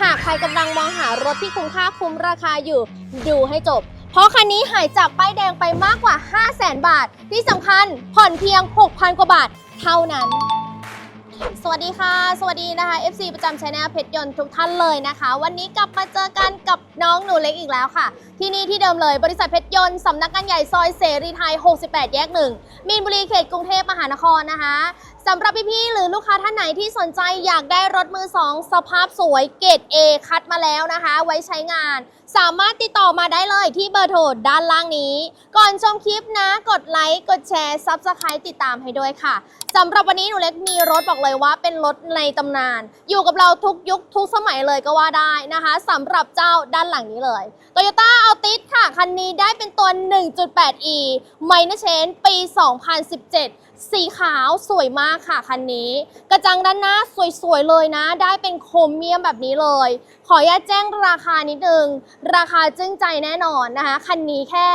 หากใครกำลังมองหารถที่คุ้มค่าคุ้มราคาอยู่ ดูให้จบ เพราะคันนี้หายจากป้ายแดงไปมากกว่า 5 0 0แสนบาท ที่สำคัญผ่อนเพียง 6,000 กว่าบาทเท่านั้น สวัสดีค่ะ สวัสดีนะคะ FC ประจำช anel เพชรยนต์ทุกท่านเลยนะคะ วันนี้กลับมาเจอกันกับน้องหนูเล็กอีกแล้วค่ะ ที่นี่ที่เดิมเลยบริษัทเพชรยนต์สำนักงานใหญ่ซอยเสรีไทย 68 แยกหนึ่งมีนบุรีเขตกรุงเทพมหานครนะคะสำหรับพี่ๆหรือลูกค้าท่านไหนที่สนใจอยากได้รถมือสองสภาพสวยเกรด A คัดมาแล้วนะคะ ไว้ใช้งาน สามารถติดต่อมาได้เลยที่เบอร์โทรด้านล่างนี้ ก่อนชมคลิปนะ กดไลค์ กดแชร์ซับสไครต์ติดตามให้ด้วยค่ะสำหรับวันนี้หนูเล็กมีรถบอกเลยว่าเป็นรถในตำนาน อยู่กับเราทุกยุคทุกสมัยเลยก็ว่าได้นะคะสำหรับเจ้าด้านหลังนี้เลย Toyota Altis ค่ะ คันนี้ได้เป็นตัว 1.8e ไมเนเชนปี 2017 สีขาวสวยมากค่ะคันนี้ กระจังด้านหน้าสวยๆเลยนะ ได้เป็นโครเมียมแบบนี้เลย ขออนุญาตแจ้งราคานิดนึง ราคาจึ้งใจแน่นอนนะคะ คันนี้แค่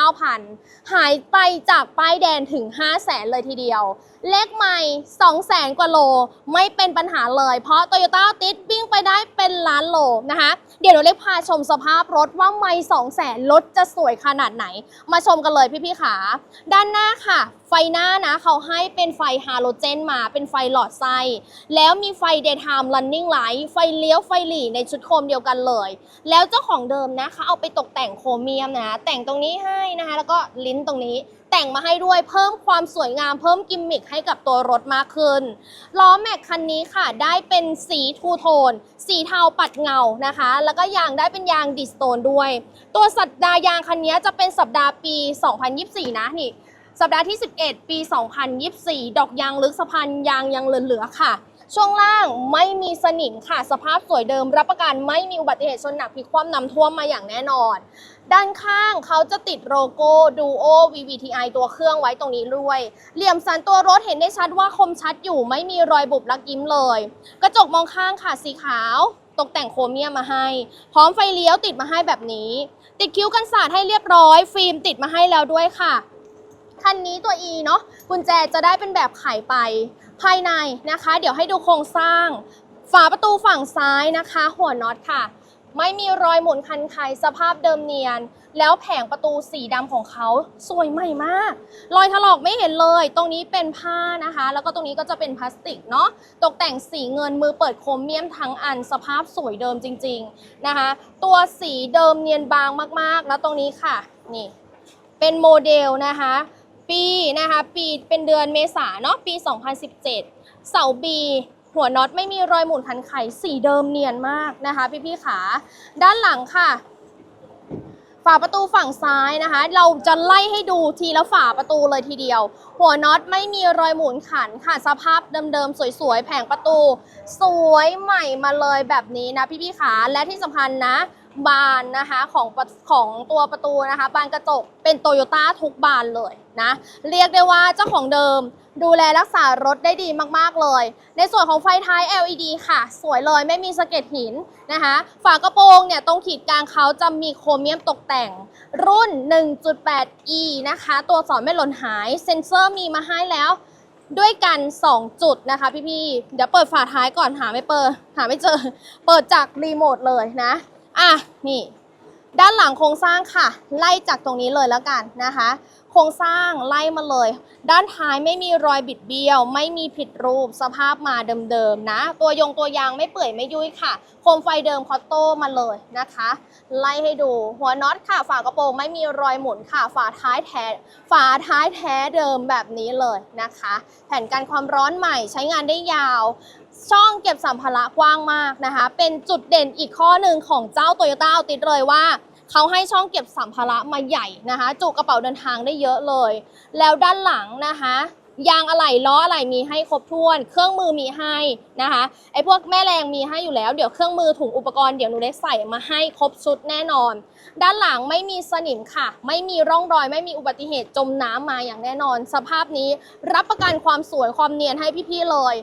349,000 หายไปจากป้ายแดงถึง 5 0 0แสนเลยทีเดียวเลขใหม่ 2 0 0แสนกว่าโล ไม่เป็นปัญหาเลย เพราะ Toyota ติดวิ่งไปได้เป็นล้านโลนะคะ เดี๋ยวเราเล็กพาชมสภาพรถว่าไม่2 0 0แสนรถจะสวยขนาดไหน มาชมกันเลยพี่ๆขา ด้านหน้าค่ะ ไฟหน้านะเขาให้เป็นไฟฮาโลเจนมาเป็นไฟหลอดไส้ แล้วมีไฟ daytime running light ไฟเลี้ยวไฟหลีในชุดโครมเดียวกันเลย แล้วเจ้าของเดิมนะคะเอาไปตกแต่งโครเมียมนะ แต่งตรงนี้ให้นะคะ แล้วก็ลิ้นตรงนี้ แต่งมาให้ด้วยเพิ่มความสวยงามเพิ่มกิมมิคให้กับตัวรถมากขึ้นล้อแม็กคันนี้ค่ะได้เป็นสีทูโทน สีเทาปัดเงานะคะ แล้วก็ยางได้เป็นยางดิสโตนด้วย ตัวสัปดาห์ยางคันนี้จะเป็นสัปดาห์ปี 2024 นะนี่สัปดาห์ที่ 11 ปี 2024 ดอกยางลึกสะพานยางยังเหลือๆค่ะ ช่วงล่างไม่มีสนิมค่ะ สภาพสวยเดิม รับประกันไม่มีอุบัติเหตุชนหนักพลิกคว่ำนำท่วมมาอย่างแน่นอน ด้านข้างเขาจะติดโลโก้ Duo VVTi ตัวเครื่องไว้ตรงนี้ด้วย เหลี่ยมสันตัวรถเห็นได้ชัดว่าคมชัดอยู่ไม่มีรอยบุบลักยิ้มเลย กระจกมองข้างค่ะสีขาวตกแต่งโครเมียมมาให้ พร้อมไฟเลี้ยวติดมาให้แบบนี้ ติดคิ้วกันสาดให้เรียบร้อย ฟิล์มติดมาให้แล้วด้วยค่ะ คันนี้ตัว E เนาะกุญแจจะได้เป็นแบบไขไป ภายในนะคะ เดี๋ยวให้ดูโครงสร้าง ฝาประตูฝั่งซ้ายนะคะ หัวน็อตค่ะ ไม่มีรอยหมุนคันไขสภาพเดิมเนียน แล้วแผงประตูสีดำของเขาสวยใหม่มาก รอยถลอกไม่เห็นเลย ตรงนี้เป็นผ้านะคะ แล้วก็ตรงนี้ก็จะเป็นพลาสติกเนาะตกแต่งสีเงินมือเปิดโครเมียมทั้งอันสภาพสวยเดิมจริง ๆนะคะ ตัวสีเดิมเนียนบางมากๆ แล้วตรงนี้ค่ะนี่เป็นโมเดลนะคะ ปีนะคะปีเป็นเดือนเมษาเนาะปี 2017 เสาบีหัวน็อตไม่มีรอยหมุนคันไขสีเดิมเนียนมากนะคะ พี่ๆขาด้านหลังค่ะ ฝาประตูฝั่งซ้ายนะคะ เราจะไล่ให้ดูทีละฝาประตูเลยทีเดียว หัวน็อตไม่มีรอยหมุนขันค่ะ สภาพเดิมๆสวยๆแผงประตู สวยใหม่มาเลยแบบนี้นะพี่ๆขาและที่สำคัญนะ บานนะคะของของตัวประตูนะคะบานกระจกเป็นโตโยต้าทุกบานเลยนะเรียกได้ว่าเจ้าของเดิมดูแลรักษารถได้ดีมากๆเลย ในส่วนของไฟท้าย LED ค่ะ สวยเลยไม่มีสะเก็ดหินนะคะ ฝากระโปรงเนี่ยตรงขีดกลางเขาจะมีโครเมียมตกแต่ง รุ่น 1.8e นะคะ ตัวสอนไม่หล่นหายเซ็นเซอร์มีมาให้แล้วด้วยกัน 2 จุดนะคะพี่ๆเดี๋ยวเปิดฝาท้ายก่อนหาไม่เปิดหาไม่เจอ เปิดจากรีโมทเลยนะ อะนี่ ด้านหลังโครงสร้างค่ะ ไล่จากตรงนี้เลยแล้วกันนะคะ โครงสร้างไล่มาเลย ด้านท้ายไม่มีรอยบิดเบี้ยว ไม่มีผิดรูปสภาพมาเดิมๆนะ ตัวยงตัวยางไม่เปื่อยไม่ยุ่ยค่ะ โคมไฟเดิมคอตโต้มาเลยนะคะ ไล่ให้ดู หัวน็อตค่ะ ฝากระโปรงไม่มีรอยหมุนค่ะ ฝาท้ายแท้ ฝาท้ายแท้เดิมแบบนี้เลยนะคะ แผ่นกันความร้อนใหม่ใช้งานได้ยาว ช่องเก็บสัมภาระกว้างมากนะคะ เป็นจุดเด่นอีกข้อหนึ่งของเจ้า Toyota a l t i s เลยว่าเขาให้ช่องเก็บสัมภาระมาใหญ่นะคะ จุกระเป๋าเดินทางได้เยอะเลย แล้วด้านหลังนะคะ ยางอะไหล่ล้ออะไหล่มีให้ครบถ้วน เครื่องมือมีให้นะคะไอ้พวกแม่แรงมีให้อยู่แล้วเดี๋ยวเครื่องมือถุงอุปกรณ์เดี๋ยวหนูได้ใส่มาให้ครบชุดแน่นอน ด้านหลังไม่มีสนิมค่ะ ไม่มีร่องรอย ไม่มีอุบัติเหตุจมน้ำมาอย่างแน่นอน สภาพนี้รับประกันความสวยความเนียนให้พี่ๆเลย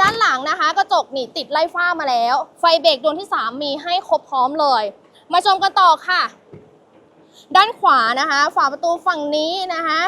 ด้านหลังนะคะ กระจกนี่ติดไล่ฟ้ามาแล้ว ไฟเบรกดวงที่ 3 มีให้ครบพร้อมเลย มาชมกันต่อค่ะ ด้านขวานะคะ ฝาประตูฝั่งนี้นะคะ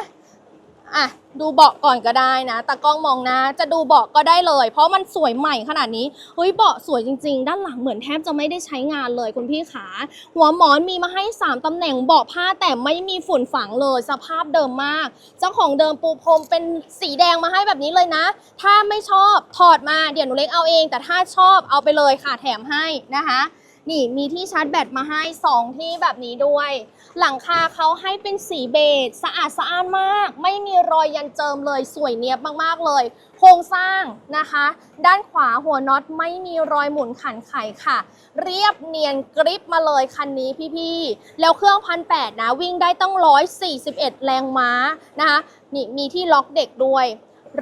อะดูเบาะก่อนก็ได้นะตากล้องมองนะ จะดูเบาะก็ได้เลย เพราะมันสวยใหม่ขนาดนี้เฮ้ยเบาะสวยจริง ๆ ด้านหลังเหมือนแทบจะไม่ได้ใช้งานเลยคุณพี่ขาหัวหมอนมีมาให้ 3ตำแหน่งเบาะผ้าแต่ไม่มีฝุ่นฝังเลย สภาพเดิมมาก เจ้าของเดิมปูพรมเป็นสีแดงมาให้แบบนี้เลยนะ ถ้าไม่ชอบถอดมาเดี๋ยวหนูเล็กเอาเอง แต่ถ้าชอบเอาไปเลยค่ะแถมให้นะคะ นี่มีที่ชาร์จแบตมาให้ 2 ที่แบบนี้ด้วย หลังคาเขาให้เป็นสีเบจสะอาดสะอ้านมาก ไม่มีรอยยันเจิมเลยสวยเนียบมากๆเลย โครงสร้างนะคะ ด้านขวาหัวน็อตไม่มีรอยหมุนขันไขค่ะ เรียบเนียนกริปมาเลยคันนี้พี่ๆ แล้วเครื่องพันแนะ วิ่งได้ตั้ง 141 แรงม้านะคะนี่มีที่ล็อกเด็กด้วย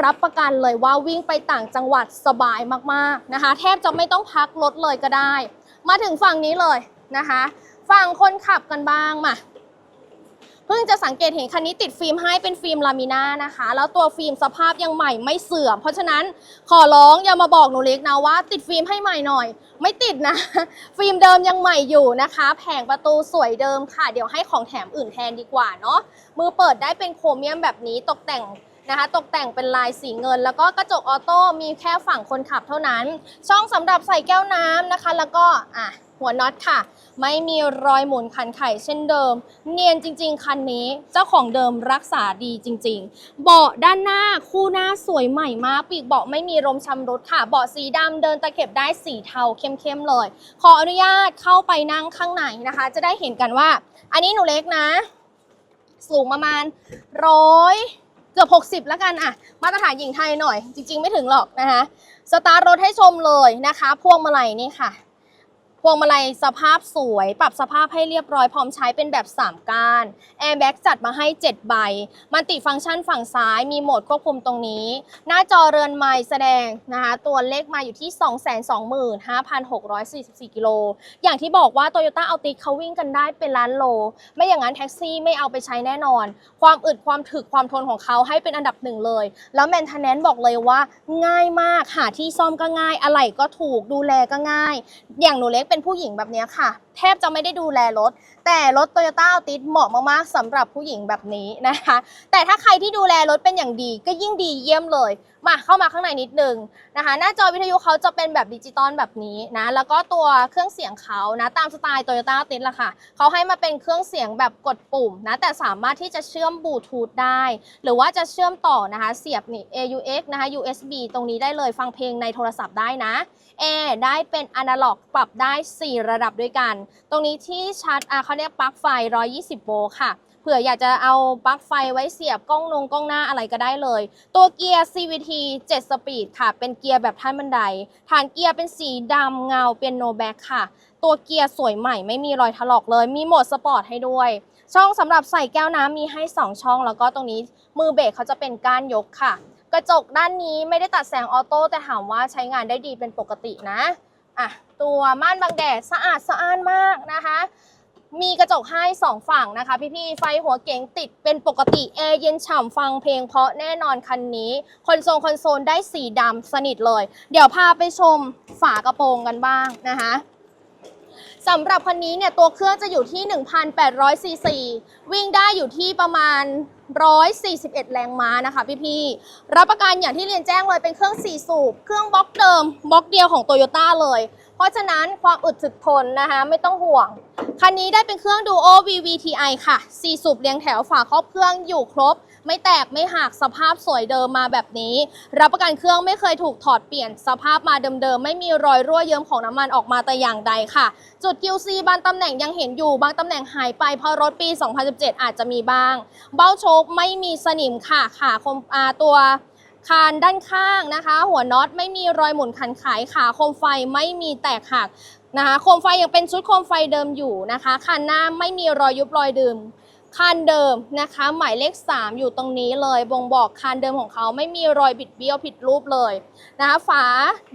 รับประกันเลยว่าวิ่งไปต่างจังหวัดสบายมากๆนะคะ แทบจะไม่ต้องพักรถเลยก็ได้ มาถึงฝั่งนี้เลยนะคะ ฝั่งคนขับกันบ้างมาเพิ่งจะสังเกตเห็นคันนี้ติดฟิล์มให้เป็นฟิล์มลามิน่านะคะ แล้วตัวฟิล์มสภาพยังใหม่ไม่เสื่อม เพราะฉะนั้นขอร้องอย่ามาบอกหนูเล็กนะว่า ติดฟิล์มให้ใหม่หน่อย ไม่ติดนะ ฟิล์มเดิมยังใหม่อยู่นะคะ แผงประตูสวยเดิมค่ะ เดี๋ยวให้ของแถมอื่นแทนดีกว่าเนาะมือเปิดได้เป็นโครเมียมแบบนี้ตกแต่ง นะคะ ตกแต่งเป็นลายสีเงิน แล้วก็กระจกออโต้มีแค่ฝั่งคนขับเท่านั้น ช่องสำหรับใส่แก้วน้ำนะคะ แล้วก็อะหัวน็อตค่ะ ไม่มีรอยหมุนคันไข่เช่นเดิม เนียนจริง ๆ คันนี้เจ้าของเดิมรักษาดีจริง ๆ เบาะด้านหน้าคู่หน้าสวยใหม่มากปีกเบาะไม่มีรมชำรุดค่ะ เบาะสีดำเดินตะเข็บได้สีเทาเข้มๆเลย ขออนุญาตเข้าไปนั่งข้างในนะคะ จะได้เห็นกันว่า อันนี้หนูเล็กนะ สูงประมาณร้อย กือบ 60 แล้วกันอะมาตรฐานหญิงไทยหน่อย จริง ๆ ไม่ถึงหรอกนะคะ สตาร์ทรถให้ชมเลยนะคะ พวงมาลัยนี่ค่ะ พวงมาลัยสภาพสวย ปรับสภาพให้เรียบร้อยพร้อมใช้เป็นแบบ 3ก้านแอร์แบ็กจัดมาให้ 7 ใบ มันติฟังก์ชันฝั่งซ้ายมีโหมดควบคุมตรงนี้ หน้าจอเรือนไม้แสดงนะคะตัวเลขมาอยู่ที่ 225,644 กิโล อย่างที่บอกว่า Toyota a l t i เขาวิ่งกันได้เป็นล้านโล ไม่อย่างนั้นแท็กซี่ไม่เอาไปใช้แน่นอน ความอึดความถึกความทนของเขาให้เป็นอันดับหนึ่งเลย แล้วแมนเทนแนนบอกเลยว่าง่ายมากหาที่ซ่อมก็ง่ายอะไหล่ก็ถูกดูแลก็ง่าย อย่างหนูเล็กเป็นผู้หญิงแบบนี้ค่ะแทบจะไม่ได้ดูแลรถ แต่รถ Toyota a l t i เหมาะมากๆสำหรับผู้หญิงแบบนี้นะคะ แต่ถ้าใครที่ดูแลรถเป็นอย่างดีก็ยิ่งดีเยี่ยมเลย มาเข้ามาข้างในนิดนึงนะคะ หน้าจอวิทยุเขาจะเป็นแบบดิจิตอลแบบนี้นะ แล้วก็ตัวเครื่องเสียงเขานะตามสไตล์ Toyota a l t i ละค่ะเขาให้มาเป็นเครื่องเสียงแบบกดปุ่มนะ แต่สามารถที่จะเชื่อมบลูทูธได้ หรือว่าจะเชื่อมต่อนะคะ เสียบนี่ AUX นะคะ USB ตรงนี้ได้เลยฟังเพลงในโทรศัพท์ได้นะแอร์ได้เป็นอนาล็อกปรับได้ 4 ระดับด้วยกันตรงนี้ที่ชาร์จอะเขาเรียกปลั๊กไฟ 120 โวลต์ค่ะเผื่ออยากจะเอาปลั๊กไฟไว้เสียบกล้องนงกล้องหน้าอะไรก็ได้เลย ตัวเกียร์ CVT 7 สปีดค่ะ เป็นเกียร์แบบท่านบันได ฐานเกียร์เป็นสีดำเงาเป็นโนแบ็กค่ะ ตัวเกียร์สวยใหม่ไม่มีรอยถลอกเลย มีโหมดสปอร์ตให้ด้วย ช่องสำหรับใส่แก้วน้ำมีให้ 2 ช่อง แล้วก็ตรงนี้มือเบรกเขาจะเป็นก้านยกค่ะ กระจกด้านนี้ไม่ได้ตัดแสงออโต้แต่ถามว่าใช้งานได้ดีเป็นปกตินะ อะตัวม่านบังแดดสะอาดสะอ้านมากนะคะ มีกระจกให้สองฝั่งนะคะ พี่ๆไฟหัวเก๋งติดเป็นปกติแอร์เย็นฉ่ำฟังเพลงเพราะแน่นอนคันนี้ คอนโซลคอนโซลได้สีดำสนิทเลย เดี๋ยวพาไปชมฝากระโปรงกันบ้างนะคะ สำหรับคันนี้เนี่ยตัวเครื่องจะอยู่ที่ 1,800ซีซีวิ่งได้อยู่ที่ประมาณ 141 แรงม้านะคะพี่ๆรับประกันอย่างที่เรียนแจ้งเลยเป็นเครื่อง 4 สูบ เครื่องบล็อกเดิมบล็อกเดียวของ Toyota เลย เพราะฉะนั้นความอึดถึกทนนะคะไม่ต้องห่วง คันนี้ได้เป็นเครื่อง Duo VVTi ค่ะ 4 สูบเรียงแถวฝาครอบเครื่องอยู่ครบ ไม่แตกไม่หักสภาพสวยเดิมมาแบบนี้ รับประกันเครื่องไม่เคยถูกถอดเปลี่ยนสภาพมาเดิมๆไม่มีรอยรั่วเยิ้มของน้ำมันออกมาแต่อย่างใดค่ะ จุด QC บางตำแหน่งยังเห็นอยู่บางตำแหน่งหายไปเพราะรถปี 2017 อาจจะมีบ้าง เบ้าโชคไม่มีสนิมค่ะขาคมอาตัวคานด้านข้างนะคะ หัวน็อตไม่มีรอยหมุนขันขายขาโคมไฟไม่มีแตกหักนะคะโคมไฟยังเป็นชุดโคมไฟเดิมอยู่นะคะคันหน้าไม่มีรอยยุบรอยเดิม คันเดิมนะคะ หมายเลข 3 อยู่ตรงนี้เลยบ่งบอกคันเดิมของเขาไม่มีรอยบิดเบี้ยวผิดรูปเลยนะคะฝา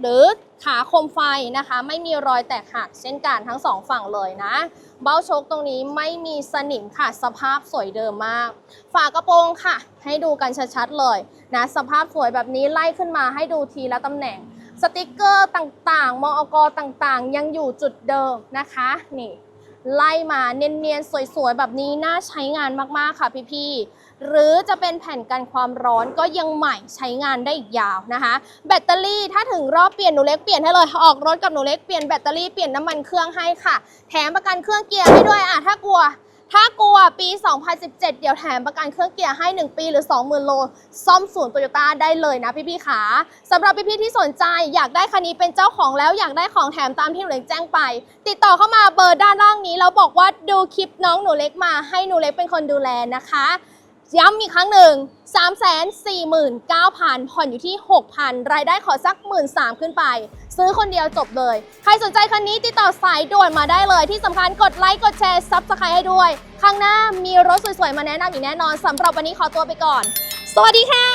หรือขาโคมไฟนะคะ ไม่มีรอยแตกหักเช่นกันทั้งสองฝั่งเลยนะ เบ้าโชคตรงนี้ไม่มีสนิมค่ะสภาพสวยเดิมมาก ฝากระโปรงค่ะ ให้ดูกันชัดๆเลยนะสภาพสวยแบบนี้ไล่ขึ้นมาให้ดูทีละตำแหน่ง สติกเกอร์ต่างๆ มอกต่างๆ ยังอยู่จุดเดิมนะคะนี่ ไล่มาเนียนๆ สวยๆ แบบนี้น่าใช้งานมากๆค่ะพี่ๆ หรือจะเป็นแผ่นกันความร้อนก็ยังใหม่ใช้งานได้อีกยาวนะคะ แบตเตอรี่ถ้าถึงรอบเปลี่ยนหนูเล็กเปลี่ยนให้เลยออกรถกับหนูเล็กเปลี่ยนแบตเตอรี่เปลี่ยนน้ำมันเครื่องให้ค่ะ แถมประกันเครื่องเกียร์ให้ด้วยอะถ้ากลัว ถ้ากลัวปี 2017 เดี๋ยวแถมประกันเครื่องเกียร์ให้ 1 ปีหรือ 20,000 โล ซ่อมศูนย์โตโยต้าได้เลยนะพี่ๆขาสำหรับพี่ๆที่สนใจอยากได้คันนี้เป็นเจ้าของแล้วอยากได้ของแถมตามที่หนูเล็กแจ้งไป ติดต่อเข้ามาเบอร์ด้านล่างนี้แล้วบอกว่าดูคลิปน้องหนูเล็กมาให้หนูเล็กเป็นคนดูแลนะคะ ย้ำอีกครั้งหนึ่ง 349,000 ผ่อนอยู่ที่ 6,000 รายได้ขอสัก 1 3ื่นขึ้นไป ซื้อคนเดียวจบเลย ใครสนใจคันนี้ติดต่อสายด่วนมาได้เลยที่สำคัญกดไลค์ กดแชร์ซับสไครต์ให้ด้วยครั้งหน้ามีรถสวยๆ มาแนะนำอีกแน่นอนสำหรับวันนี้ขอตัวไปก่อน สวัสดีค่ะ